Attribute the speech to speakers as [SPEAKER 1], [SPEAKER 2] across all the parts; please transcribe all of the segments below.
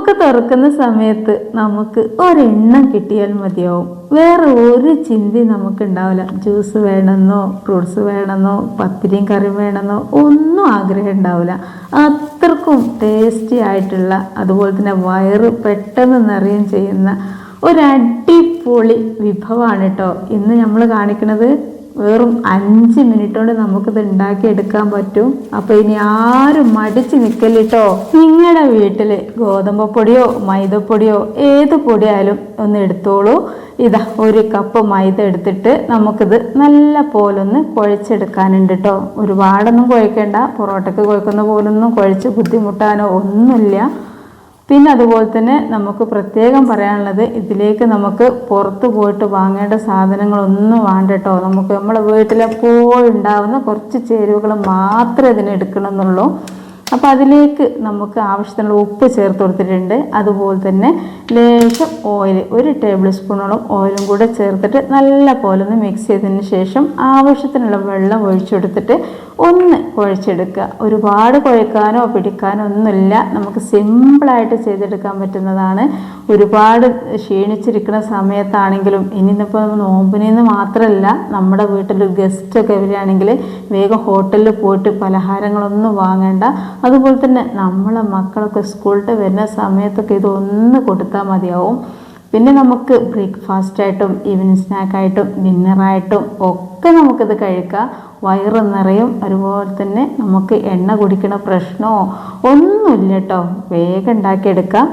[SPEAKER 1] നോമ്പൊക്കെ തുറക്കുന്ന സമയത്ത് നമുക്ക് ഒരെണ്ണം കിട്ടിയാൽ മതിയാവും. വേറെ ഒരു ചിന്തി നമുക്ക് ഉണ്ടാവില്ല ജ്യൂസ് വേണമെന്നോ ഫ്രൂട്ട്സ് വേണമെന്നോ പത്തിരിയും കറിയും വേണമെന്നോ ഒന്നും ആഗ്രഹം ഉണ്ടാവില്ല. അത്രക്കും ടേസ്റ്റി ആയിട്ടുള്ള അതുപോലെ തന്നെ വയറ് പെട്ടെന്ന് നിറയും ചെയ്യുന്ന ഒരു അടിപൊളി വിഭവമാണ് കേട്ടോ ഇന്ന് നമ്മൾ കാണിക്കുന്നത് വെറും അഞ്ച് മിനിറ്റ് കൊണ്ട് നമുക്കിത് ഉണ്ടാക്കിയെടുക്കാൻ പറ്റും. അപ്പോൾ ഇനി ആരും മടിച്ച് നിൽക്കല്ലിട്ടോ നിങ്ങളുടെ വീട്ടിൽ ഗോതമ്പ് പൊടിയോ മൈദപ്പൊടിയോ ഏത് പൊടിയായാലും ഒന്ന് എടുത്തോളൂ. ഇതാ ഒരു കപ്പ് മൈദ എടുത്തിട്ട് നമുക്കിത് നല്ല പോലൊന്ന് കുഴച്ചെടുക്കാനുണ്ട് കേട്ടോ ഒരുപാടൊന്നും കുഴക്കേണ്ട. പൊറോട്ടയ്ക്ക് കുഴക്കുന്ന പോലൊന്നും കുഴച്ച് ബുദ്ധിമുട്ടാനോ ഒന്നുമില്ല. പിന്നെ അതുപോലെ തന്നെ നമുക്ക് പ്രത്യേകം പറയാനുള്ളത് ഇതിലേക്ക് നമുക്ക് പുറത്ത് പോയിട്ട് വാങ്ങേണ്ട സാധനങ്ങളൊന്നും വേണ്ട കേട്ടോ നമുക്ക് നമ്മുടെ വീട്ടിലെപ്പോഴും ഉണ്ടാകുന്ന കുറച്ച് ചേരുവകൾ മാത്രമേ ഇതിന് എടുക്കണമെന്നുള്ളൂ അപ്പോൾ അതിലേക്ക് നമുക്ക് ആവശ്യത്തിനുള്ള ഉപ്പ് ചേർത്ത് കൊടുത്തിട്ടുണ്ട്. അതുപോലെ തന്നെ ലേശം ഓയിൽ ഒരു ടേബിൾ സ്പൂണോളം ഓയിലും കൂടെ ചേർത്തിട്ട് നല്ല പോലെ ഒന്ന് മിക്സ് ചെയ്തതിന് ശേഷം ആവശ്യത്തിനുള്ള വെള്ളം ഒഴിച്ചെടുത്തിട്ട് ഒന്ന് കുഴച്ചെടുക്കുക. ഒരുപാട് കുഴക്കാനോ പിടിക്കാനോ ഒന്നുമില്ല. നമുക്ക് സിമ്പിളായിട്ട് ചെയ്തെടുക്കാൻ പറ്റുന്നതാണ്. ഒരുപാട് ക്ഷീണിച്ചിരിക്കുന്ന സമയത്താണെങ്കിലും ഇനിയിപ്പോൾ നോമ്പിനെന്ന് മാത്രമല്ല നമ്മുടെ വീട്ടിൽ ഗസ്റ്റൊക്കെ വരികയാണെങ്കിൽ വേഗം ഹോട്ടലിൽ പോയിട്ട് പലഹാരങ്ങളൊന്നും വാങ്ങേണ്ട അതുപോലെ തന്നെ നമ്മളെ മക്കളൊക്കെ സ്കൂളിൽ വരുന്ന സമയത്തൊക്കെ ഇതൊന്ന് കൊടുത്താൽ മതിയാവും. പിന്നെ നമുക്ക് ബ്രേക്ക്ഫാസ്റ്റായിട്ടും ഈവനിങ് സ്നാക്കായിട്ടും ഡിന്നറായിട്ടും ഒക്കെ നമുക്കിത് കഴിക്കാം. വയറ് നിറയും അതുപോലെ തന്നെ നമുക്ക് എണ്ണ കുടിക്കണ പ്രശ്നമോ ഒന്നുമില്ല കേട്ടോ വേഗം ഉണ്ടാക്കിയെടുക്കാം.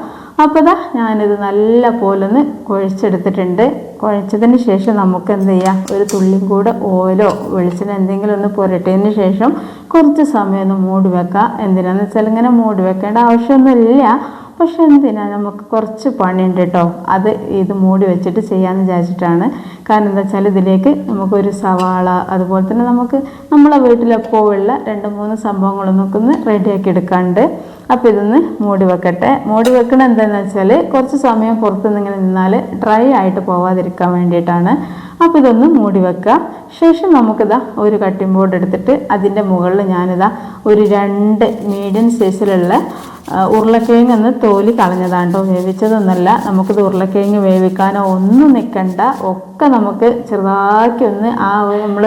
[SPEAKER 1] അപ്പോൾ ഇതാ ഞാനിത് നല്ല പോലെ ഒന്ന് കുഴച്ചെടുത്തിട്ടുണ്ട്. കുഴച്ചതിന് ശേഷം നമുക്ക് എന്ത് ചെയ്യാം? ഒരു തുള്ളിയും കൂടെ ഓയിലോ വെളിച്ചെണ്ണ എന്തെങ്കിലും ഒന്ന് പുരട്ടിയതിന് ശേഷം കുറച്ച് സമയം ഒന്ന് മൂടി വെക്കാം. എന്തിനാന്ന് വെച്ചാൽ ഇങ്ങനെ മൂടി വെക്കേണ്ട ആവശ്യമൊന്നുമില്ല. പക്ഷെ എന്തിനാ? നമുക്ക് കുറച്ച് പണിയുണ്ട് കേട്ടോ. അത് ഇത് മൂടി വെച്ചിട്ട് ചെയ്യാമെന്ന് വിചാരിച്ചിട്ടാണ്. കാരണം എന്താ വെച്ചാൽ ഇതിലേക്ക് നമുക്കൊരു സവാള അതുപോലെ തന്നെ നമുക്ക് നമ്മളെ വീട്ടിലെപ്പോഴുള്ള രണ്ട് മൂന്ന് സംഭവങ്ങൾ നമുക്കൊന്ന് റെഡിയാക്കി എടുക്കാണ്ട് അപ്പോൾ ഇതൊന്ന് മൂടി വെക്കട്ടെ. മൂടി വെക്കണ എന്താണെന്ന് വെച്ചാൽ കുറച്ച് സമയം പുറത്തുനിന്ന് ഇങ്ങനെ നിന്നാൽ ഡ്രൈ ആയിട്ട് പോവാതിരിക്കാൻ വേണ്ടിയിട്ടാണ്. അപ്പോൾ ഇതൊന്ന് മൂടി വെക്കുക. ശേഷം നമുക്കിതാ ഒരു കട്ടിംഗ് ബോർഡ് എടുത്തിട്ട് അതിന്റെ മുകളിൽ ഞാനിതാ ഒരു രണ്ട് മീഡിയം സൈസിലുള്ള ഉരുളക്കിഴങ്ങ് ഒന്ന് തോലി കളഞ്ഞതാണ്ടോ കേട്ടോ വേവിച്ചതൊന്നുമല്ല നമുക്കിത് ഉരുളക്കിഴങ്ങ് വേവിക്കാനോ ഒന്നും നിൽക്കണ്ട ഒക്കെ നമുക്ക് ചെറുതാക്കി ഒന്ന് ആ നമ്മൾ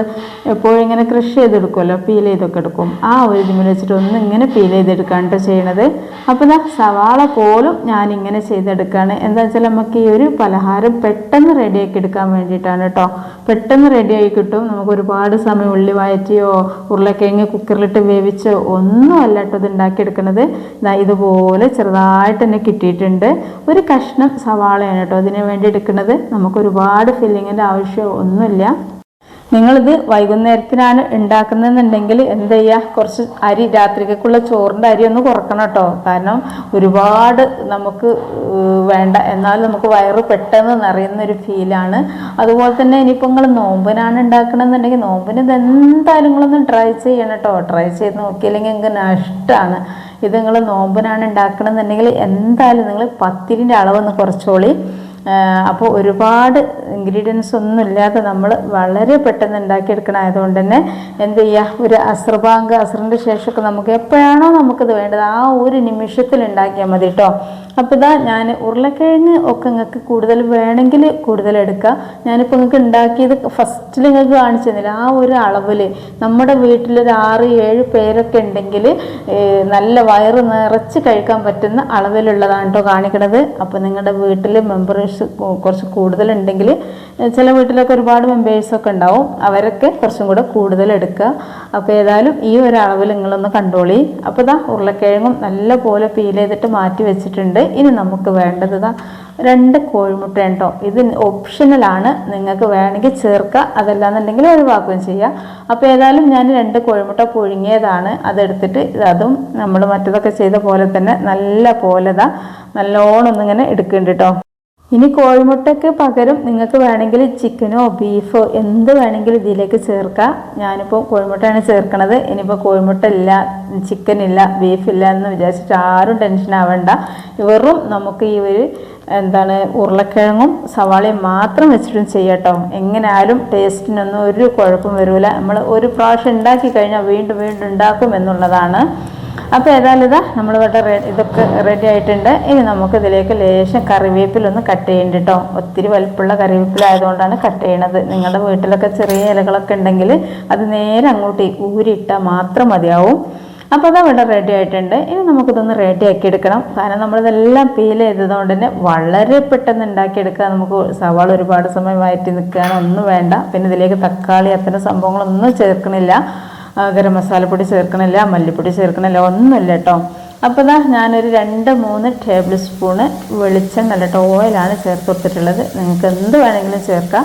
[SPEAKER 1] എപ്പോഴും ഇങ്ങനെ കൃഷി ചെയ്തെടുക്കുമല്ലോ പീൽ ചെയ്തൊക്കെ എടുക്കും. ആ ഒരു ഇതിൽ വെച്ചിട്ട് ഒന്ന് ഇങ്ങനെ പീൽ ചെയ്തെടുക്കാണ് കേട്ടോ ചെയ്യണത്. അപ്പോൾ ഇതാ സവാള പോലും ഞാനിങ്ങനെ ചെയ്തെടുക്കുകയാണ് എന്താ വെച്ചാൽ നമുക്ക് ഈ ഒരു പലഹാരം പെട്ടെന്ന് റെഡിയാക്കി എടുക്കാൻ വേണ്ടിയിട്ടാണ് കേട്ടോ പെട്ടെന്ന് റെഡിയായി കിട്ടും. നമുക്ക് ഒരുപാട് സമയം ഉള്ളി വഴറ്റിയോ ഉരുളക്കിഴങ്ങ് കുക്കറിലിട്ട് വേവിച്ചോ ഒന്നും അല്ല കേട്ടോ ഇത് ഉണ്ടാക്കിയെടുക്കുന്നത്. ഇതുപോലെ ചെറുതായിട്ട് തന്നെ കിട്ടിയിട്ടുണ്ട്. ഒരു കഷ്ണം സവാളയാണ് കേട്ടോ അതിന് വേണ്ടി എടുക്കുന്നത്. നമുക്ക് ഒരുപാട് ഫില്ലിങ്ങിന്റെ ആവശ്യം ഒന്നുമില്ല. നിങ്ങളിത് വൈകുന്നേരത്തിനാണ് ഉണ്ടാക്കുന്നതെന്നുണ്ടെങ്കിൽ എന്ത് ചെയ്യുക കുറച്ച് അരി രാത്രിക്കുള്ള ചോറിന്റെ അരി ഒന്ന് കുറക്കണം കേട്ടോ. കാരണം ഒരുപാട് നമുക്ക് വേണ്ട. എന്നാൽ നമുക്ക് വയറ് പെട്ടെന്ന് നിറയുന്ന ഒരു ഫീലാണ് അതുപോലെ തന്നെ ഇനിയിപ്പോൾ നിങ്ങൾ നോമ്പിനാണ് ഉണ്ടാക്കണമെന്നുണ്ടെങ്കിൽ നോമ്പിന് ഇത് എന്തായാലും നിങ്ങളൊന്ന് ട്രൈ ചെയ്യണം കേട്ടോ ട്രൈ ചെയ്ത് നോക്കിയില്ലെങ്കിൽ നിങ്ങൾക്ക് നഷ്ടമാണ് ഇത് നിങ്ങൾ നോമ്പിനാണ് ഉണ്ടാക്കണമെന്നുണ്ടെങ്കിൽ എന്തായാലും നിങ്ങൾ പത്തിരിന്റെ അളവൊന്ന് കുറച്ചോളി. അപ്പോൾ ഒരുപാട് ഇൻഗ്രീഡിയൻസ് ഒന്നും ഇല്ലാതെ നമ്മൾ വളരെ പെട്ടെന്ന് ഉണ്ടാക്കിയെടുക്കണമായതുകൊണ്ട് തന്നെ എന്ത് ചെയ്യുക ഒരു അസ്രബാങ്ക് അസ്രന്റെ ശേഷമൊക്കെ നമുക്ക് എപ്പോഴാണോ നമുക്കിത് വേണ്ടത് ആ ഒരു നിമിഷത്തിൽ ഉണ്ടാക്കിയാൽ മതി കേട്ടോ അപ്പോൾ ഇതാ ഞാൻ ഉരുളക്കിഴങ്ങ് ഒക്കെ നിങ്ങൾക്ക് കൂടുതൽ വേണമെങ്കിൽ കൂടുതൽ എടുക്കുക ഞാനിപ്പോൾ നിങ്ങൾക്ക് ഉണ്ടാക്കിയത് ഫസ്റ്റിൽ നിങ്ങൾക്ക് കാണിച്ചു തന്നില്ല ആ ഒരു അളവിൽ നമ്മുടെ വീട്ടിലൊരു ആറ് ഏഴ് പേരൊക്കെ ഉണ്ടെങ്കിൽ നല്ല വയറ് നിറച്ച് കഴിക്കാൻ പറ്റുന്ന അളവിലുള്ളതാണ് കേട്ടോ കാണിക്കണത്. അപ്പോൾ നിങ്ങളുടെ വീട്ടിൽ മെമ്പേഴ്സ് കുറച്ച് കൂടുതലുണ്ടെങ്കിൽ ചില വീട്ടിലൊക്കെ ഒരുപാട് മെമ്പേഴ്സൊക്കെ ഉണ്ടാവും. അവരൊക്കെ കുറച്ചും കൂടെ കൂടുതൽ എടുക്കുക. അപ്പോൾ ഏതായാലും ഈ ഒരു അളവിൽ നിങ്ങളൊന്ന് കണ്ടോളി അപ്പോൾ ഇതാ ഉരുളക്കിഴങ്ങും നല്ല പോലെ പീൽ ചെയ്തിട്ട് മാറ്റി വെച്ചിട്ടുണ്ട്. ഇനി നമുക്ക് വേണ്ടത് ഇതാ രണ്ട് കോഴിമുട്ട ഉണ്ടോ ഇത് ഓപ്ഷണലാണ് നിങ്ങൾക്ക് വേണമെങ്കിൽ ചേർക്കുക. അതല്ലാന്നുണ്ടെങ്കിൽ ഒഴിവാക്കുകയും ചെയ്യാം. അപ്പോൾ ഏതായാലും ഞാൻ രണ്ട് കോഴിമുട്ട പുഴുങ്ങിയതാണ്. അതെടുത്തിട്ട് അതും നമ്മൾ മറ്റതൊക്കെ ചെയ്ത പോലെ തന്നെ നല്ല പോലെ ഇതാ നല്ലോണം ഒന്നിങ്ങനെ എടുക്കുന്നുണ്ട് കേട്ടോ ഇനി കോഴിമുട്ടയ്ക്ക് പകരം നിങ്ങൾക്ക് വേണമെങ്കിൽ ചിക്കനോ ബീഫോ എന്ത് വേണമെങ്കിലും ഇതിലേക്ക് ചേർക്കാം. ഞാനിപ്പോൾ കോഴിമുട്ടയാണ് ചേർക്കണത്. ഇനിയിപ്പോൾ കോഴിമുട്ട ഇല്ല ചിക്കൻ ഇല്ല ബീഫ് ഇല്ല എന്ന് വിചാരിച്ചിട്ട് ആരും ടെൻഷൻ ആവേണ്ട. വെറും നമുക്ക് ഈ ഒരു എന്താണ് ഉരുളക്കിഴങ്ങും സവാളയും മാത്രം വെച്ചിട്ടും ചെയ്യട്ടോ. എങ്ങനെയാലും ടേസ്റ്റിനൊന്നും ഒരു കുഴപ്പം വരില്ല നമ്മൾ ഒരു പ്രാവശ്യം ഉണ്ടാക്കി കഴിഞ്ഞാൽ വീണ്ടും വീണ്ടും ഉണ്ടാക്കും എന്നുള്ളതാണ്. അപ്പോൾ ഏതായാലും ഇതാ നമ്മളിവിടെ ഇതൊക്കെ റെഡി ആയിട്ടുണ്ട്. ഇനി നമുക്ക് ഇതിലേക്ക് ലേശം കറിവേപ്പിലൊന്ന് കട്ട് ചെയ്യേണ്ട കേട്ടോ ഒത്തിരി വലിപ്പമുള്ള കറിവേപ്പിലായതുകൊണ്ടാണ് കട്ട് ചെയ്യണത്. നിങ്ങളുടെ വീട്ടിലൊക്കെ ചെറിയ ഇലകളൊക്കെ ഉണ്ടെങ്കിൽ അത് നേരെ അങ്ങോട്ട് ഊരിയിട്ടാൽ മാത്രം മതിയാവും. അപ്പോൾ അത് ഇവിടെ റെഡി ആയിട്ടുണ്ട്. ഇനി നമുക്കിതൊന്ന് റെഡി ആക്കി എടുക്കണം. കാരണം നമ്മളിതെല്ലാം പീൽ ചെയ്തതുകൊണ്ട് തന്നെ വളരെ പെട്ടെന്ന് ഉണ്ടാക്കിയെടുക്കുക നമുക്ക് സവാള ഒരുപാട് സമയം വയറ്റി നിൽക്കുകയാണ്. ഒന്നും വേണ്ട. പിന്നെ ഇതിലേക്ക് തക്കാളി അത്തരം സംഭവങ്ങളൊന്നും ചേർക്കണില്ല. ഗരം മസാലപ്പൊടി ചേർക്കണില്ല മല്ലിപ്പൊടി ചേർക്കണില്ല ഒന്നുമില്ല കേട്ടോ അപ്പോൾ ഇതാ ഞാനൊരു രണ്ട് മൂന്ന് ടേബിൾ സ്പൂണ് വെളിച്ചെണ്ണ കേട്ടോ ഓയിലാണ് ചേർത്ത് കൊടുത്തിട്ടുള്ളത്. നിങ്ങൾക്ക് എന്ത് വേണമെങ്കിലും ചേർക്കാം.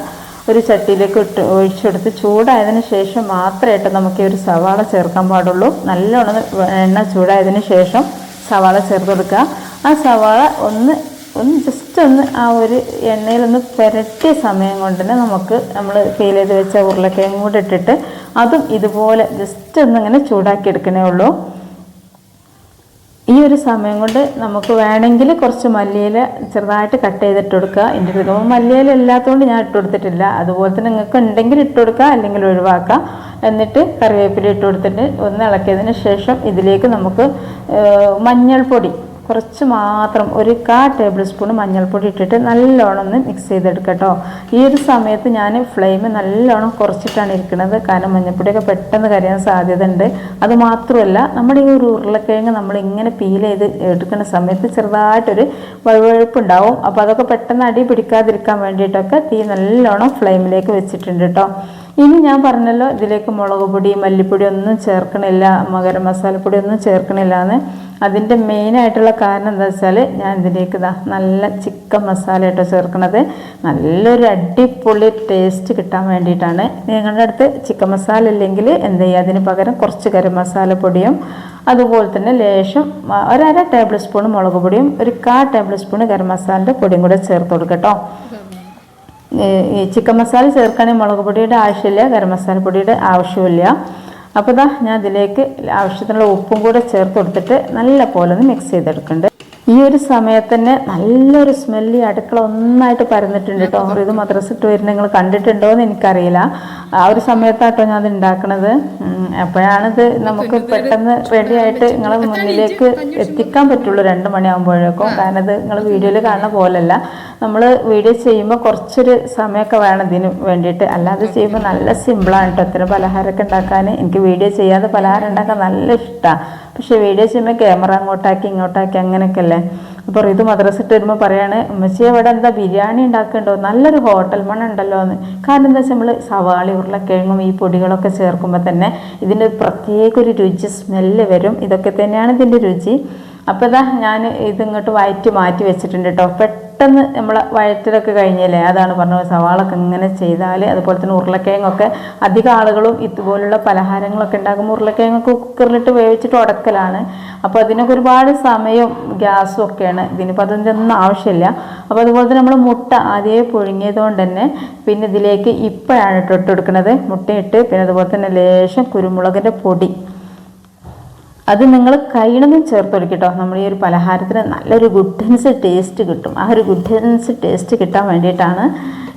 [SPEAKER 1] ഒരു ചട്ടിയിലേക്ക് ഇട്ട് ഒഴിച്ചെടുത്ത് ചൂടായതിനു ശേഷം മാത്രമായിട്ട് നമുക്ക് ഈ ഒരു സവാള ചേർക്കാൻ പാടുള്ളൂ. നല്ലോണം എണ്ണ ചൂടായതിനു ശേഷം സവാള ചേർത്ത് കൊടുക്കുക. ആ സവാള ഒന്ന് ഒന്ന് ജസ്റ്റ് ഒന്ന് ആ ഒരു എണ്ണയിലൊന്ന് പുരട്ടിയ സമയം കൊണ്ട് തന്നെ നമുക്ക് നമ്മൾ ഫീൽ ചെയ്ത് വെച്ച ഉരുളക്കിഴങ്ങ് കൂടെ ഇട്ടിട്ട് അതും ഇതുപോലെ ജസ്റ്റ് ഒന്നിങ്ങനെ ചൂടാക്കി എടുക്കണേ ഉള്ളൂ. ഈ ഒരു സമയം കൊണ്ട് നമുക്ക് വേണമെങ്കിൽ കുറച്ച് മല്ലിയില ചെറുതായിട്ട് കട്ട് ചെയ്തിട്ട് കൊടുക്കുക. എന്റെ അടുത്ത് മല്ലിയില ഇല്ലാത്തതുകൊണ്ട് ഞാൻ ഇട്ട് കൊടുത്തിട്ടില്ല. അതുപോലെ തന്നെ നിങ്ങൾക്ക് ഉണ്ടെങ്കിൽ ഇട്ട് കൊടുക്കുക അല്ലെങ്കിൽ ഒഴിവാക്കുക. എന്നിട്ട് കറിവേപ്പില ഇട്ട് കൊടുത്തിട്ട് ഒന്ന് ഇളക്കിയതിന് ശേഷം ഇതിലേക്ക് നമുക്ക് മഞ്ഞൾപ്പൊടി കുറച്ച് മാത്രം ഒരു കാ ടേബിൾ സ്പൂൺ മഞ്ഞൾപ്പൊടി ഇട്ടിട്ട് നല്ലോണം ഒന്ന് മിക്സ് ചെയ്തെടുക്കട്ടോ. ഈ ഒരു സമയത്ത് ഞാൻ ഫ്ലെയിം നല്ലോണം കുറച്ചിട്ടാണ് ഇരിക്കുന്നത് കാരണം മഞ്ഞൾപ്പൊടിയൊക്കെ പെട്ടെന്ന് കരയാൻ സാധ്യത ഉണ്ട് അത് മാത്രമല്ല നമ്മുടെ ഈ ഒരു ഉരുളക്കിഴങ്ങ് നമ്മൾ ഇങ്ങനെ പീൽ ചെയ്ത് എടുക്കുന്ന സമയത്ത് ചെറുതായിട്ടൊരു വഴുവഴുപ്പ് ഉണ്ടാവും അപ്പോൾ അതൊക്കെ പെട്ടെന്ന് അടി പിടിക്കാതിരിക്കാൻ വേണ്ടിയിട്ടൊക്കെ തീ നല്ലോണം ഫ്ലെയിമിലേക്ക് വെച്ചിട്ടുണ്ട് കേട്ടോ ഇനി ഞാൻ പറഞ്ഞല്ലോ ഇതിലേക്ക് മുളക് പൊടി മല്ലിപ്പൊടി ഒന്നും ചേർക്കണില്ല മകര മസാലപ്പൊടി ഒന്നും ചേർക്കണില്ല എന്ന്. അതിന്റെ മെയിനായിട്ടുള്ള കാരണം എന്താ വെച്ചാൽ ഞാൻ ഇതിലേക്ക് ഇതാ നല്ല ചിക്കൻ മസാല കേട്ടോ ചേർക്കണത്. നല്ലൊരു അടിപൊളി ടേസ്റ്റ് കിട്ടാൻ വേണ്ടിയിട്ടാണ്. നിങ്ങളുടെ അടുത്ത് ചിക്കൻ മസാല ഇല്ലെങ്കിൽ എന്ത് ചെയ്യുക? അതിന് പകരം കുറച്ച് ഗരം മസാല പൊടിയും അതുപോലെ തന്നെ ലേശം ഒരര ടേബിൾ സ്പൂൺ മുളക് പൊടിയും ഒരു കാ ടേബിൾ സ്പൂൺ ഗരം മസാലന്റെ പൊടിയും കൂടെ ചേർത്ത് കൊടുക്കട്ടോ ഈ ചിക്കൻ മസാല ചേർക്കാനും മുളക് പൊടിയുടെ ആവശ്യമില്ല ഗരം മസാല പൊടിയുടെ ആവശ്യമില്ല അപ്പോൾ ഇതാ ഞാൻ ഇതിലേക്ക് ആവശ്യത്തിനുള്ള ഉപ്പും കൂടെ ചേർത്ത് കൊടുത്തിട്ട് നല്ല പോലെ ഒന്ന് മിക്സ് ചെയ്തെടുക്കുന്നുണ്ട്. ഈ ഒരു സമയത്ത് തന്നെ നല്ലൊരു സ്മെല്ല് അടുക്കള ഒന്നായിട്ട് പരന്നിട്ടുണ്ട് കേട്ടോ. ഇത് മദ്രസ ഇട്ട് വരുന്ന നിങ്ങൾ കണ്ടിട്ടുണ്ടോ എന്ന് എനിക്കറിയില്ല. ആ ഒരു സമയത്താട്ടോ ഞാൻ അത് ഉണ്ടാക്കണത്. അപ്പോഴാണിത് നമുക്ക് പെട്ടെന്ന് റെഡി ആയിട്ട് നിങ്ങളെ മുന്നിലേക്ക് എത്തിക്കാൻ പറ്റുള്ളൂ രണ്ട് മണിയാകുമ്പോഴേക്കും. കാരണം ഇത് നിങ്ങൾ വീഡിയോയിൽ കാണുന്ന പോലല്ല. നമ്മൾ വീഡിയോ ചെയ്യുമ്പോൾ കുറച്ചൊരു സമയമൊക്കെ വേണം ഇതിന് വേണ്ടിയിട്ട്. അല്ലാതെ ചെയ്യുമ്പോൾ നല്ല സിമ്പിളാണ് കേട്ടോ ഇത്തരം പലഹാരമൊക്കെ ഉണ്ടാക്കാൻ എനിക്ക് വീഡിയോ ചെയ്യാതെ പലഹാരം ഉണ്ടാക്കാൻ നല്ല ഇഷ്ടമാണ് പക്ഷേ വീഡിയോ ചെയ്യുമ്പോൾ ക്യാമറ അങ്ങോട്ടാക്കി ഇങ്ങോട്ടാക്കി അങ്ങനെയൊക്കെ അല്ലേ? അപ്പോൾ ഇത് മദ്രസ ഇട്ട് വരുമ്പോൾ പറയാണ് ഉമ്മച്ചി അവിടെ എന്താ ബിരിയാണി ഉണ്ടാക്കുന്നുണ്ടോ നല്ലൊരു ഹോട്ടൽ മണം ഉണ്ടല്ലോ എന്ന്. കാരണം എന്താ വെച്ചാൽ നമ്മൾ സവാളി ഉരുളക്കിഴങ്ങും ഈ പൊടികളൊക്കെ ചേർക്കുമ്പോൾ തന്നെ ഇതിന്റെ പ്രത്യേക ഒരു രുചി സ്മെല്ല് വരും. ഇതൊക്കെ തന്നെയാണ് ഇതിന്റെ രുചി. അപ്പോൾ ഇതാ ഞാൻ ഇതിങ്ങോട്ട് വയറ്റി മാറ്റി വെച്ചിട്ടുണ്ട് കേട്ടോ പെട്ടെന്ന് നമ്മൾ വയറ്റിലൊക്കെ കഴിഞ്ഞല്ലേ? അതാണ് പറഞ്ഞത്. സവാളൊക്കെ ഇങ്ങനെ ചെയ്താൽ അതുപോലെ തന്നെ ഉരുളക്കിഴങ്ങൊക്കെ അധികം ആളുകളും ഇതുപോലുള്ള പലഹാരങ്ങളൊക്കെ ഉണ്ടാക്കുമ്പോൾ ഉരുളക്കിഴങ്ങൊക്കെ കുക്കറിലിട്ട് വേവിച്ചിട്ട് ഉടക്കലാണ്. അപ്പോൾ അതിനൊക്കെ ഒരുപാട് സമയവും ഗ്യാസും ഒക്കെയാണ്. ഇതിനിപ്പോൾ അതിന്റെ ഒന്നും ആവശ്യമില്ല. അപ്പോൾ അതുപോലെ തന്നെ നമ്മൾ മുട്ട ആദ്യമേ പുഴുങ്ങിയത് കൊണ്ട് തന്നെ പിന്നെ ഇതിലേക്ക് ഇപ്പോഴാണ് ഇട്ടിട്ട് ഇട്ട് കൊടുക്കുന്നത്. മുട്ടയിട്ട് പിന്നെ അതുപോലെ തന്നെ ലേശം കുരുമുളകിന്റെ പൊടി അത് നിങ്ങൾ കഴിയണമെന്നും ചേർത്ത് കൊടുക്കട്ടോ നമ്മൾ ഈ ഒരു പലഹാരത്തിന് നല്ലൊരു ഗുഡൻസ് ടേസ്റ്റ് കിട്ടും. ആ ഒരു ഗുഡൻസ് ടേസ്റ്റ് കിട്ടാൻ വേണ്ടിയിട്ടാണ്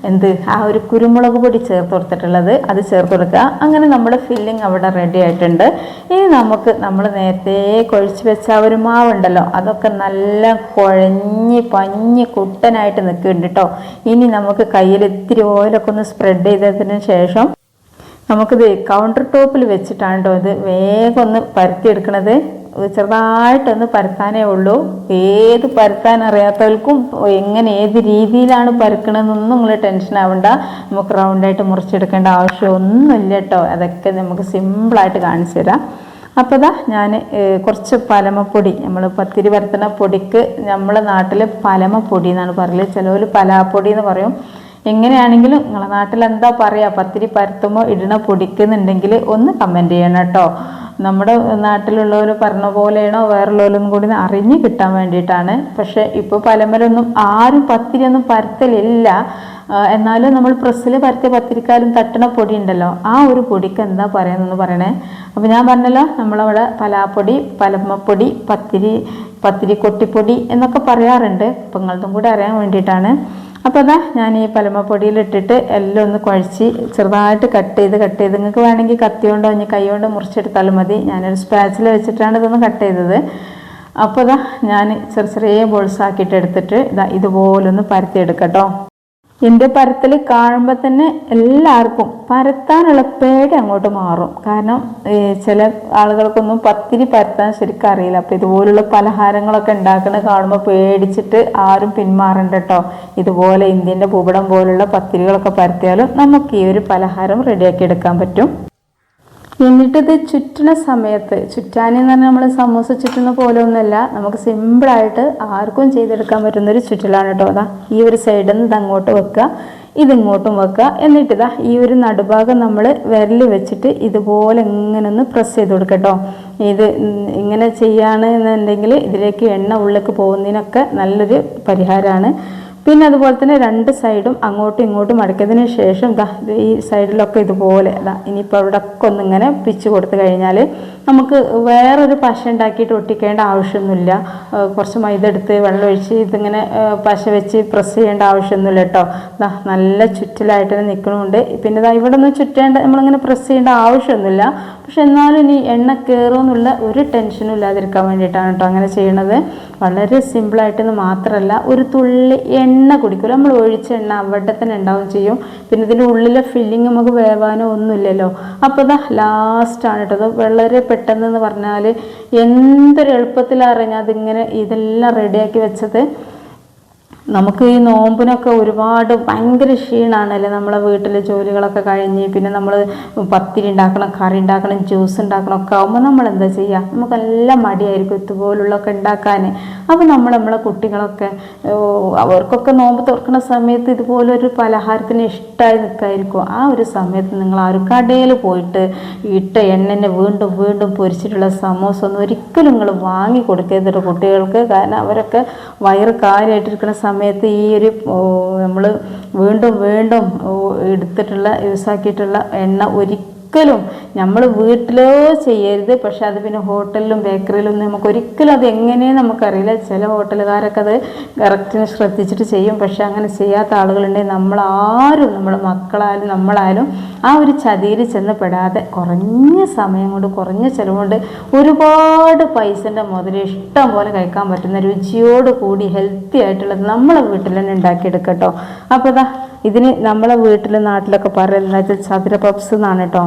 [SPEAKER 1] എന്ത്? ആ ഒരു കുരുമുളക് പൊടി ചേർത്ത് കൊടുത്തിട്ടുള്ളത്. അത് ചേർത്ത് കൊടുക്കുക. അങ്ങനെ നമ്മുടെ ഫില്ലിംഗ് അവിടെ റെഡി ആയിട്ടുണ്ട്. ഇനി നമുക്ക് നമ്മൾ നേരത്തെ കുഴച്ച് വെച്ച ആ ഒരു മാവുണ്ടല്ലോ. അതൊക്കെ നല്ല കുഴഞ്ഞ് പഞ്ഞ് കുട്ടനായിട്ട് നിൽക്കുന്നുണ്ട് കേട്ടോ. ഇനി നമുക്ക് കയ്യിൽ ഇത്തിരി ഓയിലൊക്കെ ഒന്ന് സ്പ്രെഡ് ചെയ്തതിന് ശേഷം നമുക്കിത് കൗണ്ടർ ടോപ്പിൽ വെച്ചിട്ടാണ് കേട്ടോ ഇത്. വേഗം ഒന്ന് പരത്തിയെടുക്കണത്. ചെറുതായിട്ടൊന്ന് പരത്താനേ ഉള്ളൂ. ഏത് പരത്താൻ അറിയാത്തവർക്കും എങ്ങനെ ഏത് രീതിയിലാണ് പരക്കണമെന്നൊന്നും നിങ്ങൾ ടെൻഷൻ ആവണ്ട. നമുക്ക് റൗണ്ടായിട്ട് മുറിച്ചെടുക്കേണ്ട ആവശ്യമൊന്നുമില്ല കേട്ടോ അതൊക്കെ നമുക്ക് സിമ്പിളായിട്ട് കാണിച്ചു തരാം. അപ്പോൾ ഇതാ ഞാൻ കുറച്ച് പലമപ്പൊടി. നമ്മൾ പത്തിരി പരത്തുന്ന പൊടിക്ക് നമ്മളെ നാട്ടിൽ പലമപ്പൊടി എന്നാണ് പറയൽ ചിലവർ പലാപ്പൊടി എന്ന് പറയും. എങ്ങനെയാണെങ്കിലും നിങ്ങളെ നാട്ടിൽ എന്താ പറയുക പത്തിരി പരത്തുമ്പോൾ ഇടണ പൊടിക്കുന്നുണ്ടെങ്കിൽ ഒന്ന് കമന്റ് ചെയ്യണം കേട്ടോ. നമ്മുടെ നാട്ടിലുള്ളവർ പറഞ്ഞ പോലെയാണോ? വേറുള്ളവരും കൂടി അറിഞ്ഞു കിട്ടാൻ വേണ്ടിയിട്ടാണ്. പക്ഷേ ഇപ്പോൾ പലമരൊന്നും ആരും പത്തിരിയൊന്നും പരത്തലില്ല. എന്നാലും നമ്മൾ പ്രസ്സിൽ പരത്തിയ പത്തിരിക്കാലും തട്ടണ പൊടി ഉണ്ടല്ലോ ആ ഒരു പൊടിക്ക് എന്താ പറയുന്നതെന്ന് പറയണേ. അപ്പോൾ ഞാൻ പറഞ്ഞല്ലോ നമ്മളവിടെ പലാപ്പൊടി പലമപ്പൊടി പത്തിരി പത്തിരി കൊട്ടിപ്പൊടി എന്നൊക്കെ പറയാറുണ്ട്. അപ്പം നിങ്ങളതും കൂടെ അറിയാൻ വേണ്ടിയിട്ടാണ്. അപ്പോൾ അതാ ഞാൻ ഈ പലമപ്പൊടിയിൽ ഇട്ടിട്ട് എല്ലാം ഒന്ന് കുഴച്ച് ചെറുതായിട്ട് കട്ട് ചെയ്ത് കട്ട് ചെയ്ത്. നിങ്ങൾക്ക് വേണമെങ്കിൽ കത്തി കൊണ്ടോ ഇനി കൈ കൊണ്ടോ മുറിച്ചെടുത്താലും മതി. ഞാനൊരു സ്പാച്ചിൽ വെച്ചിട്ടാണ് ഇതൊന്ന് കട്ട് ചെയ്തത്. അപ്പോൾ ഇതാ ഞാൻ ചെറിയ ചെറിയ ബോൾസ് ആക്കിയിട്ട് എടുത്തിട്ട് ഇതാ ഇതുപോലൊന്ന് പരത്തിയെടുക്കട്ടോ എന്റെ പരത്തൽ കാണുമ്പോൾ തന്നെ എല്ലാവർക്കും പരത്താനുള്ള പേടി അങ്ങോട്ട് മാറും. കാരണം ചില ആളുകൾക്കൊന്നും പത്തിരി പരത്താൻ ശരിക്കും അറിയില്ല. അപ്പോൾ ഇതുപോലുള്ള പലഹാരങ്ങളൊക്കെ ഉണ്ടാക്കുന്നത് കാണുമ്പോൾ പേടിച്ചിട്ട് ആരും പിന്മാറണ്ട കേട്ടോ ഇതുപോലെ ഇന്ത്യന്റെ ഭൂപടം പോലുള്ള പത്തിരികളൊക്കെ പരത്തിയാലും നമുക്ക് ഈ ഒരു പലഹാരം റെഡിയാക്കി എടുക്കാൻ പറ്റും. എന്നിട്ടിത് ചുറ്റുന്ന സമയത്ത് ചുറ്റാനെന്ന് പറഞ്ഞാൽ നമ്മൾ സമൂസ ചുറ്റുന്ന പോലെ ഒന്നുമല്ല നമുക്ക് സിമ്പിളായിട്ട് ആർക്കും ചെയ്തെടുക്കാൻ പറ്റുന്ന ഒരു ചുറ്റലാണ് കേട്ടോ. അതാ ഈ ഒരു സൈഡിൽ നിന്ന് ഇതങ്ങോട്ട് വെക്കുക ഇതിങ്ങോട്ടും വെക്കുക. എന്നിട്ട് ഇതാ ഈ ഒരു നടുഭാഗം നമ്മൾ വിരൽ വെച്ചിട്ട് ഇതുപോലെ ഇങ്ങനെ ഒന്ന് പ്രസ് ചെയ്ത് കൊടുക്കട്ടോ ഇത് ഇങ്ങനെ ചെയ്യുകയാണെന്നുണ്ടെങ്കിൽ ഇതിലേക്ക് എണ്ണ ഉള്ളിലേക്ക് പോകുന്നതിനൊക്കെ നല്ലൊരു പരിഹാരമാണ്. പിന്നെ അതുപോലെ തന്നെ രണ്ട് സൈഡും അങ്ങോട്ടും ഇങ്ങോട്ടും മടക്കിയതിന് ശേഷം ഈ സൈഡിലൊക്കെ ഇതുപോലെ ഇനിയിപ്പോൾ അവിടെ ഒക്കെ ഒന്നിങ്ങനെ പിച്ച് കൊടുത്തു കഴിഞ്ഞാൽ നമുക്ക് വേറൊരു പശ ഉണ്ടാക്കിയിട്ട് ഒട്ടിക്കേണ്ട ആവശ്യമൊന്നുമില്ല. കുറച്ച് മൈദ എടുത്ത് വെള്ളമൊഴിച്ച് ഇതിങ്ങനെ പശ വെച്ച് പ്രസ് ചെയ്യേണ്ട ആവശ്യമൊന്നുമില്ല കേട്ടോ. ദാ നല്ല ചുറ്റിലായിട്ട് തന്നെ നിൽക്കണമുണ്ട് പിന്നെ ദാ ഇവിടെ ഒന്നും ചുറ്റേണ്ട നമ്മളിങ്ങനെ പ്രസ് ചെയ്യേണ്ട ആവശ്യമൊന്നുമില്ല. പക്ഷെ എന്നാലും ഇനി എണ്ണ കയറുമെന്നുള്ള ഒരു ടെൻഷനും ഇല്ലാതിരിക്കാൻ വേണ്ടിയിട്ടാണ് കേട്ടോ അങ്ങനെ ചെയ്യണത്. വളരെ സിമ്പിളായിട്ടെന്ന് മാത്രമല്ല ഒരു തുള്ളി എണ്ണ കുടിക്കില്ല നമ്മൾ ഒഴിച്ച എണ്ണ അവിടെ തന്നെ ഉണ്ടാവും ചെയ്യും. പിന്നെ ഇതിന്റെ ഉള്ളിലെ ഫില്ലിങ് നമുക്ക് വേവാനോ ഒന്നുമില്ലല്ലോ. അപ്പോൾ ഇതാ ലാസ്റ്റാണ് കേട്ടോ. അത് വളരെ പെട്ടെന്ന് പറഞ്ഞാൽ എന്തൊരു എളുപ്പത്തിലാണ് അറിഞ്ഞാൽ അതിങ്ങനെ ഇതെല്ലാം റെഡിയാക്കി വെച്ചത്. നമുക്ക് ഈ നോമ്പിനൊക്കെ ഒരുപാട് ഭയങ്കര ക്ഷീണമാണല്ലേ നമ്മളെ വീട്ടിലെ ജോലികളൊക്കെ കഴിഞ്ഞ് പിന്നെ നമ്മൾ പത്തിരി ഉണ്ടാക്കണം കറി ഉണ്ടാക്കണം ജ്യൂസ് ഉണ്ടാക്കണം ഒക്കെ ആകുമ്പോൾ നമ്മൾ എന്താ ചെയ്യുക നമുക്കെല്ലാം മടിയായിരിക്കും ഇതുപോലുള്ളതൊക്കെ ഉണ്ടാക്കാൻ അപ്പോൾ നമ്മൾ നമ്മളെ കുട്ടികളൊക്കെ അവർക്കൊക്കെ നോമ്പ് തുറക്കുന്ന സമയത്ത് ഇതുപോലൊരു പലഹാരത്തിന് ഇഷ്ടമായി നിൽക്കായിരിക്കും ആ ഒരു സമയത്ത് നിങ്ങൾ ആ ഒരു കടയിൽ പോയിട്ട് ഇട്ട എണ്ണനെ വീണ്ടും വീണ്ടും പൊരിച്ചിട്ടുള്ള സമോസ ഒന്നും ഒരിക്കലും നിങ്ങൾ വാങ്ങി കൊടുക്കരുത് കുട്ടികൾക്ക്. കാരണം അവരൊക്കെ വയറ് കാര്യമായിട്ടിരിക്കുന്ന സമയത്ത് ഈ ഒരു നമ്മൾ വീണ്ടും വീണ്ടും എടുത്തിട്ടുള്ള യൂസാക്കിയിട്ടുള്ള എണ്ണ ഒരിക്കലും നമ്മൾ വീട്ടിലോ ചെയ്യരുത്. പക്ഷെ അത് പിന്നെ ഹോട്ടലിലും ബേക്കറിയിലും നമുക്ക് ഒരിക്കലും അത് എങ്ങനെയും നമുക്കറിയില്ല. ചില ഹോട്ടലുകാരൊക്കെ അത് കറക്റ്റിന് ശ്രദ്ധിച്ചിട്ട് ചെയ്യും. പക്ഷെ അങ്ങനെ ചെയ്യാത്ത ആളുകളുണ്ടെങ്കിൽ നമ്മളാരും നമ്മുടെ മക്കളായാലും നമ്മളായാലും ആ ഒരു ചതിയിൽ ചെന്ന് പെടാതെ കുറഞ്ഞ സമയം കൊണ്ട് കുറഞ്ഞ ചിലവുകൊണ്ട് ഒരുപാട് പൈസന്റെ മുതൽ ഇഷ്ടം പോലെ കഴിക്കാൻ പറ്റുന്ന രുചിയോട് കൂടി ഹെൽത്തി ആയിട്ടുള്ളത് നമ്മളെ വീട്ടിൽ തന്നെ ഉണ്ടാക്കിയെടുക്കട്ടോ അപ്പോൾ ഇതാ ഇതിന് നമ്മളെ വീട്ടിലും നാട്ടിലൊക്കെ പറയുന്നത് ചതുര പപ്സ് എന്നാണ് കേട്ടോ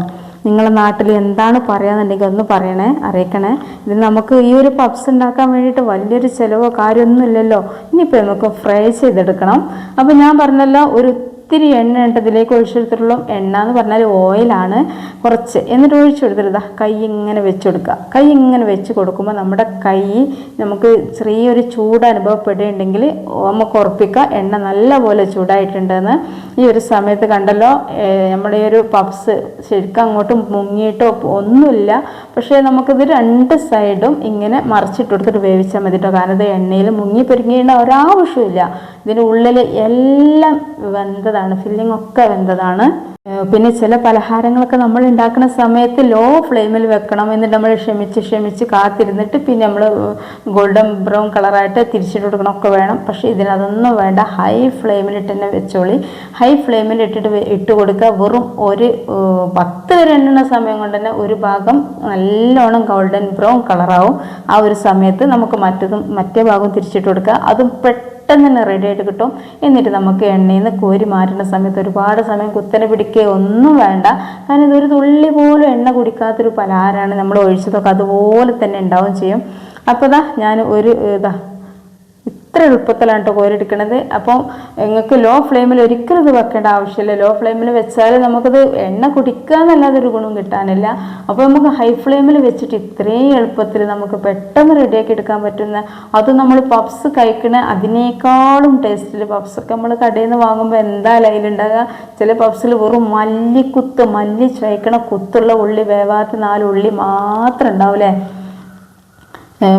[SPEAKER 1] നിങ്ങളെ നാട്ടിൽ എന്താണ് പറയാന്നുണ്ടെങ്കിൽ ഒന്ന് പറയണേ അറിയിക്കണേ. ഇത് നമുക്ക് ഈ ഒരു പപ്സ് ഉണ്ടാക്കാൻ വേണ്ടിയിട്ട് വലിയൊരു ചിലവോ കാര്യമൊന്നും ഇല്ലല്ലോ. ഇനിയിപ്പോൾ നമുക്ക് ഫ്രൈ ചെയ്തെടുക്കണം. അപ്പോൾ ഞാൻ പറഞ്ഞല്ലോ ഒരു ഒത്തിരി എണ്ണ ഉണ്ട് ഇതിലേക്ക് ഒഴിച്ചെടുത്തിട്ടുള്ള എണ്ണ എന്ന് പറഞ്ഞാൽ ഓയിലാണ് കുറച്ച്. എന്നിട്ട് ഒഴിച്ചെടുത്തിട്ട് ഇതാ കൈ ഇങ്ങനെ വെച്ച് കൊടുക്കുക കൈ ഇങ്ങനെ വെച്ച് കൊടുക്കുമ്പോൾ നമ്മുടെ കൈ നമുക്ക് ചെറിയൊരു ചൂട് അനുഭവപ്പെടുകയുണ്ടെങ്കിൽ നമുക്ക് ഉറപ്പിക്കുക എണ്ണ നല്ലപോലെ ചൂടായിട്ടുണ്ടെന്ന് ഈ ഒരു സമയത്ത് കണ്ടല്ലോ. നമ്മുടെ ഈ ഒരു പപ്സ് ശരിക്കും അങ്ങോട്ടും മുങ്ങിയിട്ടോ ഒന്നുമില്ല. പക്ഷേ നമുക്കിത് രണ്ട് സൈഡും ഇങ്ങനെ മറിച്ചിട്ട് കൊടുത്തിട്ട് വേവിച്ചാൽ മതി കേട്ടോ കാരണം ഇത് എണ്ണയിൽ മുങ്ങി പെരുങ്ങിയുടെ ഒരാവശ്യമില്ല. ഇതിന്റെ ഉള്ളിൽ എല്ലാം വെന്തതാണ്. ഫില്ലിംഗ് ഒക്കെ വെന്തതാണ് പിന്നെ ചില പലഹാരങ്ങളൊക്കെ നമ്മൾ ഉണ്ടാക്കുന്ന സമയത്ത് ലോ ഫ്ലെയിമിൽ വെക്കണം എന്നിട്ട് നമ്മൾ ക്ഷമിച്ച് ക്ഷമിച്ച് കാത്തിരുന്നിട്ട് പിന്നെ നമ്മൾ ഗോൾഡൻ ബ്രൗൺ കളറായിട്ട് തിരിച്ചിട്ട് കൊടുക്കണം ഒക്കെ വേണം. പക്ഷേ ഇതിനതൊന്നും വേണ്ട ഹൈ ഫ്ലെയിമിലിട്ട് തന്നെ വെച്ചോളി. ഹൈ ഫ്ലെയിമിൽ ഇട്ടിട്ട് ഇട്ട് കൊടുക്കുക. വെറും ഒരു പത്ത് വരെ എണ്ണുന്ന സമയം കൊണ്ട് തന്നെ ഒരു ഭാഗം നല്ലോണം ഗോൾഡൻ ബ്രൗൺ കളറാവും ആ ഒരു സമയത്ത് നമുക്ക് മറ്റതും മറ്റേ ഭാഗം തിരിച്ചിട്ട് കൊടുക്കുക. അതും പെട്ടെന്ന് പെട്ടെന്ന് തന്നെ റെഡി ആയിട്ട് കിട്ടും. എന്നിട്ട് നമുക്ക് എണ്ണയിൽ നിന്ന് കോരി മാറ്റുന്ന സമയത്ത് ഒരുപാട് സമയം കുത്തനെ പിടിക്കുക ഒന്നും വേണ്ട. കാരണം ഇതൊരു തുള്ളി പോലും എണ്ണ കുടിക്കാത്തൊരു പലഹാരമാണ് നമ്മൾ ഒഴിച്ചതൊക്കെ അതുപോലെ തന്നെ ഉണ്ടാവും ചെയ്യും. അപ്പോൾ ഇതാ ഞാൻ ഒരു ഇതാ ഇത്ര എളുപ്പത്തിലാണ് കേട്ടോ കോരിയെടുക്കണത് അപ്പോൾ നിങ്ങൾക്ക് ലോ ഫ്ലെയിമിൽ ഒരിക്കലും ഇത് വെക്കേണ്ട ആവശ്യമില്ല. ലോ ഫ്ലെയിമിൽ വെച്ചാൽ നമുക്കത് എണ്ണ കുടിക്കുക എന്നല്ലാതെ ഒരു ഗുണം കിട്ടാനില്ല. അപ്പോൾ നമുക്ക് ഹൈ ഫ്ലെയിമിൽ വെച്ചിട്ട് ഇത്രയും എളുപ്പത്തിൽ നമുക്ക് പെട്ടെന്ന് റെഡിയാക്കി എടുക്കാൻ പറ്റുന്ന അത് നമ്മൾ പപ്സ് കഴിക്കണ അതിനേക്കാളും ടേസ്റ്റിൽ പപ്സൊക്കെ നമ്മൾ കടയിൽ നിന്ന് വാങ്ങുമ്പോൾ എന്താ അതിലുണ്ടാകുക ചില പപ്സിൽ വെറും മല്ലിക്കുത്ത് മല്ലി ചേക്കണ കുത്തുള്ള ഉള്ളി വേവാത്ത നാല് ഉള്ളി മാത്രം ഉണ്ടാവില്ലേ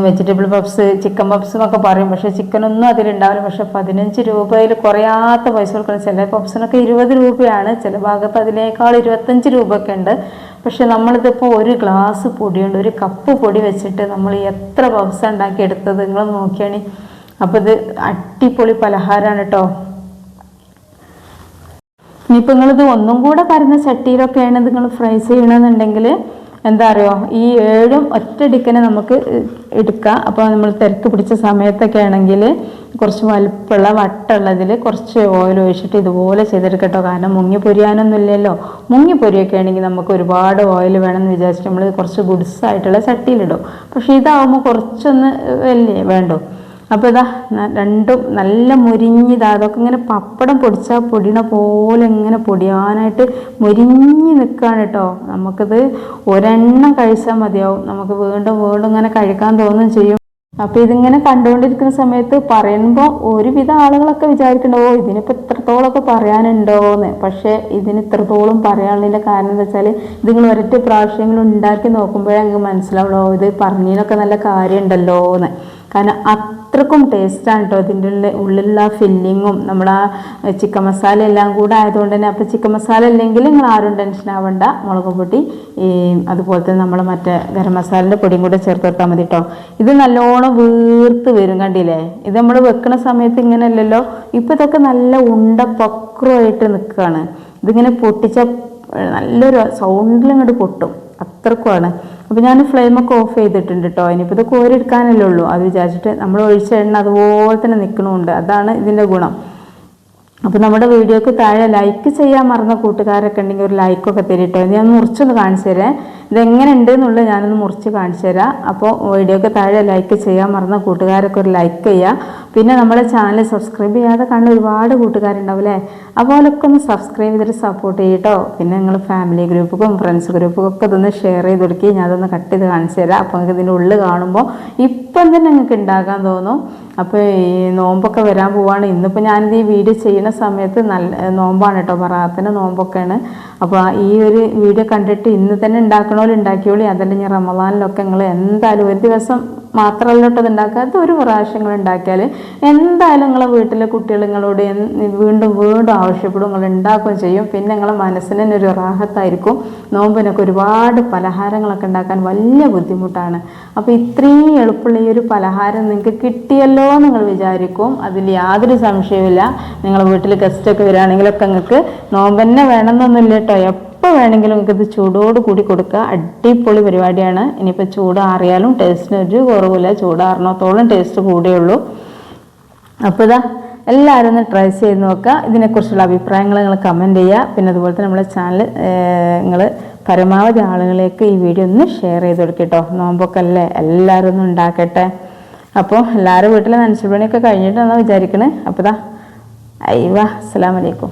[SPEAKER 1] വെജിറ്റബിൾ പപ്സ് ചിക്കൻ പപ്സ് എന്നൊക്കെ പറയും. പക്ഷേ ചിക്കനൊന്നും അതിലുണ്ടാവില്ല. പക്ഷേ പതിനഞ്ച് രൂപയിൽ കുറയാത്ത പൈസ കൊടുക്കണം ചില പപ്സിനൊക്കെ ഇരുപത് രൂപയാണ്. ചില ഭാഗത്ത് അതിനേക്കാൾ ഇരുപത്തഞ്ച് രൂപയൊക്കെ ഉണ്ട്. പക്ഷെ നമ്മളിതിപ്പോൾ ഒരു ഗ്ലാസ് പൊടിയുണ്ട്. ഒരു കപ്പ് പൊടി വെച്ചിട്ട് നമ്മൾ എത്ര പപ്സ് ഉണ്ടാക്കി എടുത്തത് നിങ്ങൾ നോക്കിയാണ്. അപ്പോൾ ഇത് അടിപൊളി പലഹാരമാണ് കേട്ടോ ഇനിയിപ്പോൾ നിങ്ങളിത് ഒന്നും കൂടെ പരന്ന ചട്ടിയിലൊക്കെയാണ് നിങ്ങൾ ഫ്രൈ ചെയ്യണമെന്നുണ്ടെങ്കിൽ എന്താ അറിയോ ഈ ഏഴും ഒറ്റടിക്കനെ നമുക്ക് എടുക്കാം. അപ്പോൾ നമ്മൾ തിരക്ക് പിടിച്ച സമയത്തൊക്കെ ആണെങ്കിൽ കുറച്ച് വലുപ്പമുള്ള വട്ടുള്ളതിൽ കുറച്ച് ഓയിൽ ഒഴിച്ചിട്ട് ഇതുപോലെ ചെയ്തെടുക്കട്ടോ. കാരണം മുങ്ങി പൊരിയാനൊന്നും ഇല്ലല്ലോ. മുങ്ങി പൊരിയൊക്കെ ആണെങ്കിൽ നമുക്ക് ഒരുപാട് ഓയിൽ വേണമെന്ന് വിചാരിച്ചിട്ട് നമ്മൾ കുറച്ച് ഗുഡ്സ് ആയിട്ടുള്ള ചട്ടിയിലിടും പക്ഷേ ഇതാവുമ്പോൾ കുറച്ചൊന്ന് വലിയ വേണ്ടോ? അപ്പോൾ ഇതാ രണ്ടും നല്ല മുരിഞ്ഞിതാ. അതൊക്കെ ഇങ്ങനെ പപ്പടം പൊടിച്ചാൽ പൊടിയണ പോലെ ഇങ്ങനെ പൊടിയാനായിട്ട് മുരിഞ്ഞ് നിൽക്കുകയാണ് കേട്ടോ. നമുക്കിത് ഒരെണ്ണം കഴിച്ചാൽ മതിയാവും. നമുക്ക് വീണ്ടും വീണ്ടും ഇങ്ങനെ കഴിക്കാൻ തോന്നും ചെയ്യും. അപ്പോൾ ഇതിങ്ങനെ കണ്ടുകൊണ്ടിരിക്കുന്ന സമയത്ത് പറയുമ്പോൾ ഒരുവിധ ആളുകളൊക്കെ വിചാരിക്കണ്ടോ ഇതിനിപ്പോൾ ഇത്രത്തോളമൊക്കെ പറയാനുണ്ടോന്ന്. പക്ഷേ ഇതിന് ഇത്രത്തോളം പറയാനുള്ളതിന്റെ കാരണം എന്താ വെച്ചാൽ ഇത് നിങ്ങൾ ഒരൊറ്റ പ്രാവശ്യങ്ങൾ ഉണ്ടാക്കി നോക്കുമ്പോഴേ നിങ്ങൾക്ക് മനസ്സിലാവുള്ളൂ ഇത് പറഞ്ഞതിനൊക്കെ നല്ല കാര്യമുണ്ടല്ലോ എന്ന് കാരണം അത്രക്കും ടേസ്റ്റാണ് കേട്ടോ ഇതിന്റെ ഉള്ളിലുള്ള ഫില്ലിങ്ങും നമ്മുടെ ആ ചിക്കൻ മസാല എല്ലാം കൂടെ ആയതുകൊണ്ട് തന്നെ അപ്പോൾ ചിക്കൻ മസാല ഇല്ലെങ്കിൽ നിങ്ങൾ ആരും ടെൻഷൻ ആവണ്ട. മുളക് പൊടി അതുപോലെ തന്നെ നമ്മൾ മറ്റേ ഗരം മസാലന്റെ പൊടിയും കൂടെ ചേർത്ത് വെക്കാൻ മതി കേട്ടോ ഇത് നല്ലോണം വീർത്ത് വരും കണ്ടില്ലേ? ഇത് നമ്മൾ വെക്കുന്ന സമയത്ത് ഇങ്ങനെ അല്ലല്ലോ? ഇപ്പോൾ ഇതൊക്കെ നല്ല ഉണ്ട പക്രമായിട്ട് നിൽക്കുകയാണ് ഇതിങ്ങനെ പൊട്ടിച്ച നല്ലൊരു സൗണ്ടിൽ അങ്ങോട്ട് പൊട്ടും. അത്രക്കുമാണ്. അപ്പോൾ ഞാൻ ഫ്ലെയിമൊക്കെ ഓഫ് ചെയ്തിട്ടുണ്ട് കേട്ടോ ഇനിയിപ്പോൾ ഇത് കോരി കോരിയെടുക്കാനല്ലേ ഉള്ളൂ. അത് വിചാരിച്ചിട്ട് നമ്മൾ ഒഴിച്ച എണ്ണ അതുപോലെ തന്നെ നിൽക്കണമുണ്ട് അതാണ് ഇതിന്റെ ഗുണം. അപ്പോൾ നമ്മുടെ വീഡിയോക്ക് താഴെ ലൈക്ക് ചെയ്യാൻ മറന്ന കൂട്ടുകാരൊക്കെ ഉണ്ടെങ്കിൽ ഒരു ലൈക്കൊക്കെ തരിട്ടോ. ഞാൻ മുറിച്ചൊന്ന് കാണിച്ചു തരാം. ഇതെങ്ങനെ ഉണ്ട് എന്നുള്ളത് ഞാനൊന്ന് മുറിച്ച് കാണിച്ചു തരാം. അപ്പോൾ വീഡിയോക്ക് താഴെ ലൈക്ക് ചെയ്യാൻ മറന്ന കൂട്ടുകാരൊക്കെ ഒരു ലൈക്ക് ചെയ്യുക പിന്നെ നമ്മുടെ ചാനൽ സബ്സ്ക്രൈബ് ചെയ്യാതെ കാണുന്ന ഒരുപാട് കൂട്ടുകാരുണ്ടാവും അല്ലേ? അപ്പോൾ ഒക്കെ ഒന്ന് സബ്സ്ക്രൈബ് ചെയ്തിട്ട് സപ്പോർട്ട് ചെയ്യട്ടോ. പിന്നെ നിങ്ങൾ ഫാമിലി ഗ്രൂപ്പും ഫ്രണ്ട്സ് ഗ്രൂപ്പും ഒക്കെ ഇതൊന്ന് ഷെയർ ചെയ്ത് കൊടുക്കുക ഞാൻ അതൊന്ന് കട്ട് ചെയ്ത് കാണിച്ചു തരാം. അപ്പോൾ നിങ്ങൾക്ക് ഇതിന്റെ ഉള്ളിൽ കാണുമ്പോൾ ഇപ്പം തന്നെ നിങ്ങൾക്ക് ഉണ്ടാകാൻ തോന്നും. അപ്പോൾ ഈ നോമ്പൊക്കെ വരാൻ പോവാണ്. ഇന്നിപ്പോൾ ഞാനിത് ഈ വീഡിയോ ചെയ്യുന്ന സമയത്ത് നല്ല നോമ്പാണ് കേട്ടോ ബറാത്തിന്റെ നോമ്പൊക്കെയാണ്. അപ്പോൾ ഈ ഒരു വീഡിയോ കണ്ടിട്ട് ഇന്ന് തന്നെ ഉണ്ടാക്കണോലും ഉണ്ടാക്കിയോളി അതല്ലെങ്കിൽ റമദാനിലൊക്കെ നിങ്ങൾ എന്തായാലും ഒരു ദിവസം മാത്രമല്ല കേട്ടോ ഉണ്ടാക്കാത്ത ഒരു പ്രാവശ്യം നിങ്ങൾ ഉണ്ടാക്കിയാൽ എന്തായാലും നിങ്ങളെ വീട്ടിലെ കുട്ടികൾ നിങ്ങളോട് വീണ്ടും വീണ്ടും ആവശ്യപ്പെടും. നിങ്ങൾ ഉണ്ടാക്കുകയും ചെയ്യും. പിന്നെ നിങ്ങളെ മനസ്സിന് തന്നെ ഒരു റാഹത്തായിരിക്കും. നോമ്പിനൊക്കെ ഒരുപാട് പലഹാരങ്ങളൊക്കെ ഉണ്ടാക്കാൻ വലിയ ബുദ്ധിമുട്ടാണ്. അപ്പോൾ ഇത്രയും എളുപ്പമുള്ള ഈ ഒരു പലഹാരം നിങ്ങൾക്ക് കിട്ടിയല്ലോ നിങ്ങൾ വിചാരിക്കും. അതിൽ യാതൊരു സംശയവുമില്ല. നിങ്ങളെ വീട്ടിൽ ഗസ്റ്റൊക്കെ വരികയാണെങ്കിലൊക്കെ നിങ്ങൾക്ക് നോമ്പ് തന്നെ വേണമെന്നൊന്നുമില്ല കേട്ടോ. എപ്പോൾ വേണമെങ്കിലും നിങ്ങൾക്ക് ഇത് ചൂടോട് കൂടി കൊടുക്കുക. അടിപൊളി പരിപാടിയാണ്. ഇനിയിപ്പോൾ ചൂടാറിയാലും ടേസ്റ്റിന് ഒരു കുറവില്ല ചൂടാറണത്തോളം ടേസ്റ്റ് കൂടിയുള്ളൂ അപ്പോൾ ഇതാ എല്ലാവരും ഒന്ന് ട്രൈ ചെയ്ത് നോക്കുക. ഇതിനെക്കുറിച്ചുള്ള അഭിപ്രായങ്ങൾ നിങ്ങൾ കമന്റ് ചെയ്യുക. പിന്നെ അതുപോലെ തന്നെ നമ്മുടെ ചാനൽ നിങ്ങൾ പരമാവധി ആളുകളിലേക്ക് ഈ വീഡിയോ ഒന്ന് ഷെയർ ചെയ്ത് കൊടുക്കട്ടോ നോമ്പൊക്കെ അല്ലേ? എല്ലാവരും ഒന്ന് ഉണ്ടാക്കട്ടെ. അപ്പോൾ എല്ലാവരും വീട്ടിലെ നനച്ചുപണിയൊക്കെ കഴിഞ്ഞിട്ടാണെന്ന് വിചാരിക്കണേ? അപ്പോൾ ഇതാ അയ്യവാ അസ്സാം വലൈക്കും